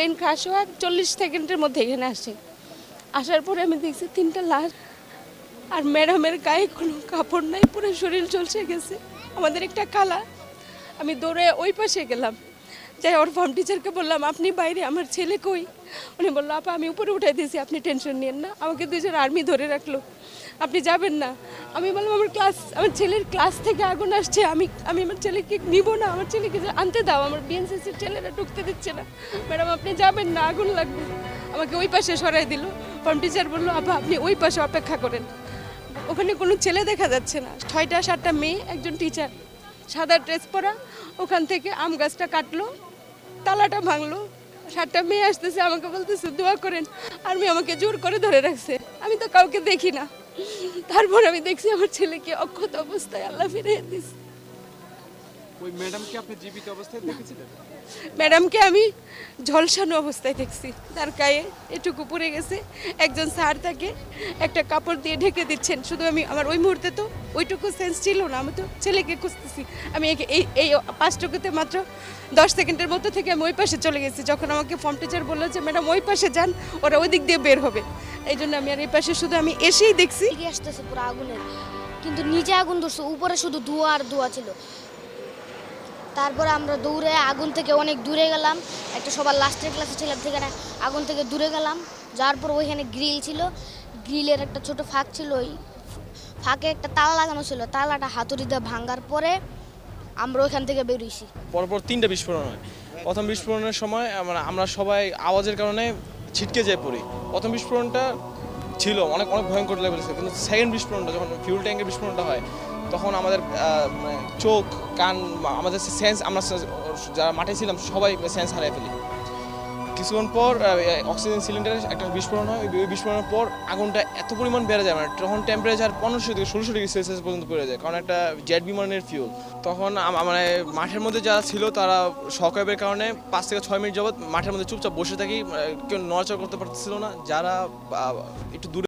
Plane crush হওয়ার চল্লিশ সেকেন্ডের মধ্যে এখানে আসে। আসার পরে আমি দেখছি তিনটা লাশ আর ম্যাডামের গায়ে কোনো কাপড় নাই, পুরো শরীর চলছে গেছে। আমাদের একটা খালা। আমি দৌড়ে ওই পাশে গেলাম। যাই ওর ফর্ম টিচারকে বললাম, আপনি বাইরে, আমার ছেলে কই? উনি বলল, আপা, আমি উপরে উঠাই দিয়েছি, আপনি টেনশন নিয়েন না। আমাকে দুজন আর্মি ধরে রাখল। আপনি যাবেন না। আমি বললাম, আমার ক্লাস, আমার ছেলের ক্লাস থেকে আগুন আসছে, আমি আমি আমার ছেলেকে নিব না, আমার ছেলেকে আনতে দাও, আমার বিএনসিসির ছেলেরা ঢুকতে দিচ্ছে না। ম্যাডাম, আপনি যাবেন না, আগুন লাগবে। আমাকে ওই পাশে সরাই দিল। ফর্ম টিচার বলল, আপা, আপনি ওই পাশে অপেক্ষা করেন। ওখানে কোনো ছেলে দেখা যাচ্ছে না। ছয়টা, সাতটা মেয়ে, একজন টিচার। সাদা ড্রেস পরা, ওখান থেকে আম গাছটা কাটলো, তালাটা ভাঙলো। সাতটা মেয়ে আসতেছে, আমাকে বলতেছে, দোয়া করেন, আর্মি আমাকে জোর করে ধরে রাখছে। আমি তো কাউকে দেখি না। তারপর আমি দেখছি আমার ছেলেকে অক্ষত অবস্থায় আল্লাহ ফিরে দিচ্ছে ওই ম্যাডামকে আপনি জীবিত অবস্থায় দেখেছিলেন? ম্যাডামকে আমি ঝলসানো অবস্থায় দেখছি। তার গায়ে এটুকু পড়ে গেছে। একজন স্যার তাকে একটা কাপড় দিয়ে ঢেকে দিচ্ছেন। শুধু আমি আমার ওই মুহূর্তে তো ওইটুকু সেন্স ছিল না। আমি তো ছেলেকে খুঁজতেছি। আমি এই এই পাঁচটুকুতে মাত্র দশ সেকেন্ডের মধ্যে থেকে আমি ওই পাশে চলে গেছি। যখন আমাকে ফর্ম টিচার বলল যে ম্যাডাম ওই পাশে যান। ওরা ওই দিক দিয়ে বের হবে। এই জন্য আমি আর এই পাশে শুধু আমি এসেই দেখছি। আসতেছে পুরো আগুনের কিন্তু নিচে আগুন ধরছে উপরে শুধু ধোঁয়া আর ধোঁয়া ছিল। তারপরে আমরা দৌড়ে আগুন থেকে অনেক দূরে গেলাম। একটা সবার লাস্টের ক্লাসে ছিলাম সেখানে আগুন থেকে দূরে গেলাম। যাওয়ার পর ওইখানে গ্রিল ছিল। গ্রিলের একটা ছোট ফাঁক ছিল ওই ফাঁকে একটা তালা লাগানো ছিল। তালাটা হাতুড়ি দিয়ে ভাঙার পরে আমরা ওইখান থেকে বেরিয়েছি পরপর তিনটা বিস্ফোরণ হয়। প্রথম বিস্ফোরণের সময় আমরা আমরা সবাই আওয়াজের কারণে ছিটকে যায় পড়ি প্রথম বিস্ফোরণটা ছিল, অনেক অনেক ভয়ঙ্কর লেভেল ছিল কিন্তু সেকেন্ড বিস্ফোরণটা, যখন ফিউল ট্যাঙ্কের বিস্ফোরণটা হয়, তখন আমাদের মানে চোখ, কান আমাদের সেন্স আমরা যারা মাঠে ছিলাম, সবাই সেন্স হারিয়ে ফেলি। কিছুক্ষণ পর অক্সিজেন সিলিন্ডারের একটা বিস্ফোরণ হয়। ওই বিস্ফোরণের পর আগুনটা এত পরিমাণ বেড়ে যায় মানে তখন টেম্পারেচার পনেরোশো থেকে ষোলোশো ডিগ্রি সেলসিয়াস পর্যন্ত পড়ে যায়, কারণ একটা জেট বিমানের ফিউল তখন মানে মাঠের মধ্যে যারা ছিল, তারা শকওয়েভের কারণে পাঁচ থেকে ছয় মিনিট যাবৎ মাঠের মধ্যে চুপচাপ বসে থাকি কেউ নড়াচড় করতে পারতেছিল না। যারা একটু দূরে